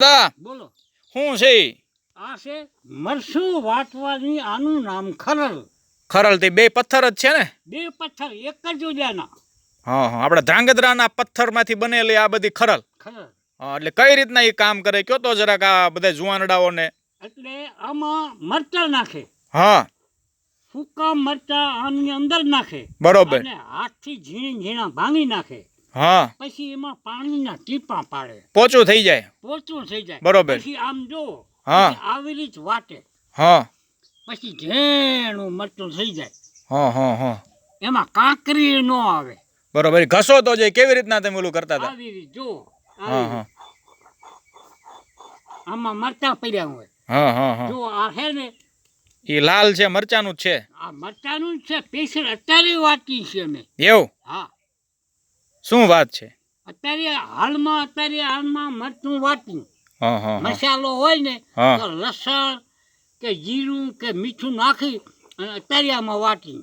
દા. બોલો. શું છે આ છે મરસું વાટવાની આનું નામ ખરલ. ખરલ તે બે પથ્થર જ છે ને? બે પથ્થર એક જ ઉજાના. હા હા. આપણા ધ્રાંગધ્રાના પથ્થરમાંથી બનેલી આ બધી ખરલ. ખરલ. હા એટલે કઈ રીતના એ કામ કરે? કયો તો જરાક આ બધા જુવાનડાઓને. એટલે આમાં મરચા નાખે. હા. સૂકા મરચા આની અંદર નાખે. બરોબર. અને હાથથી ઝીણા ઝીણા ભાંગી નાખે. હા. પછી એમાં પાણીના ટીપા પાડે. પોચું થઈ જાય. પોચું થઈ જાય. બરોબર. પછી આમ જો હા. આવી રીત વાટે. હા. પછી ઝેણું મરચું થઈ જાય. હા હા હા. એમાં કાંકરી ન આવે. બરોબર. ઘસો તો જે કેવી રીતના તમે ઓલું કરતા હતા? આવી રીત જો હા હા. આમાં મરચા પડ્યા હોય. હા હા હા. જો આ છે ને એ લાલ છે મરચાનું જ છે. આ મરચાનું જ છે. પેશર અત્યારે વાટી છે મેં. એવું? હા. શું વાત છે? અત્યારે હાલમાં અત્યારે હાલમાં મરચું વાટ્યું મસાલો હોય ને તો લસણ કે જીરું કે મીઠું નાખી અને અત્યારે આમાં વાટી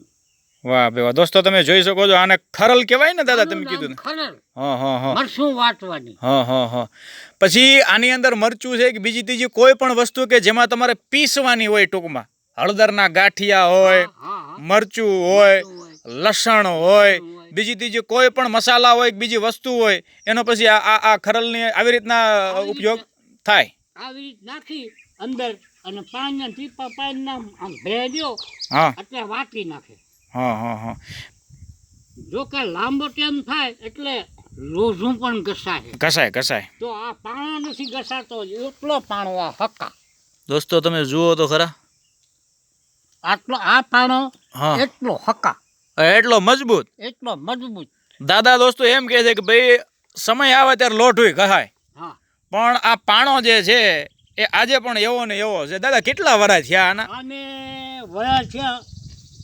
વાહ બે દોસ્તો તમે જોઈ શકો છો આને ખરલ કહેવાય ને દાદા તમે કીધું ખરલ. હા હા હા. મરચું વાટવાની. હા હા હા. પછી આની અંદર મરચું છે કે બીજી ત્રીજી કોઈ પણ વસ્તુ કે જેમાં તમારે પીસવાની હોય ટૂંકમાં. હળદરના ગાંઠિયા હોય. મરચું હોય લસણ હોય. બીજી ત્રીજી કોઈ પણ મસાલા હોય બીજી વસ્તુ હોય એનો પછી આ આ ખરલ ખરલની આવી રીતના ઉપયોગ થાય. આવી રીત નાખી અંદર અને પાણીના ટીપા પાણીના આમ ભેળ્યો હા. એટલે વાટી નાખે. હા હા હા. જો કે લાંબો ટાઈમ થાય એટલે લોઝું પણ ઘસાય. ઘસાય ઘસાય. તો આ પાણો નથી ઘસાતો એટલો પાણો આ હક્કા. દોસ્તો તમે જુઓ તો ખરા. આટલો આ પાણો હા. એટલો હક્કા. એટલો મજબૂત. એટલો મજબૂત. દાદા દોસ્તો એમ કહે છે કે ભાઈ સમય આવે ત્યારે લોઢુય કહાય હા. પણ આ પાણો જે છે એ આજે પણ એવો ને એવો છે. દાદા કેટલા વરા થયા આના? અને વરા થયા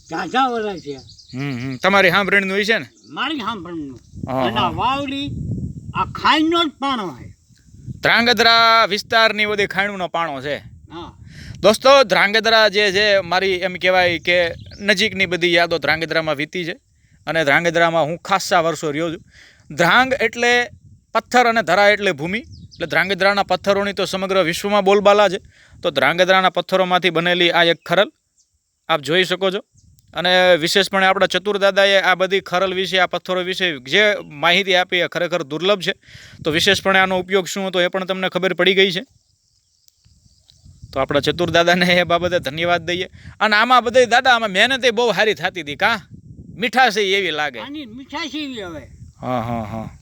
ઝાઝા વરા થયા. હમ તમારી સાંભળીનું હોય છે ને? મારી સાંભળનું હા, અને. વાવડી આ ખાઈનો જ પાણો છે. ત્રાંગધ્રા વિસ્તારની બધી ખાણુનો પાણો છે. હા. દોસ્તો, ધ્રાંગધ્રા જે છે, મારી એમ કહેવાય કે નજીકની બધી યાદો ધ્રાંગધ્રામાં વીતી છે અને ધ્રાંગધ્રામાં હું ખાસ્સા વર્ષો રહ્યો છું. ધ્રાંગ એટલે પથ્થર અને ધરા એટલે ભૂમિ. એટલે ધ્રાંગધ્રાના પથ્થરોની તો સમગ્ર વિશ્વમાં બોલબાલા છે. તો ધ્રાંગધ્રાના પથ્થરોમાંથી બનેલી આ એક ખરલ આપ જોઈ શકો છો. અને વિશેષપણે આપણા ચતુરદાદાએ આ બધી ખરલ વિશે, આ પથ્થરો વિશે જે માહિતી આપી એ ખરેખર દુર્લભ છે. તો વિશેષપણે આનો ઉપયોગ શું હતો એ પણ તમને ખબર પડી ગઈ છે. તો આપણા ચતુરદાદાને એ બાબતે ધન્યવાદ દઈએ. અને આમાં બધા દાદા આમાં મહેનત બહુ સારી થતી હતી કા? મીઠાશ એવી લાગે. મીઠાશ એવી હવે. હા હા હા.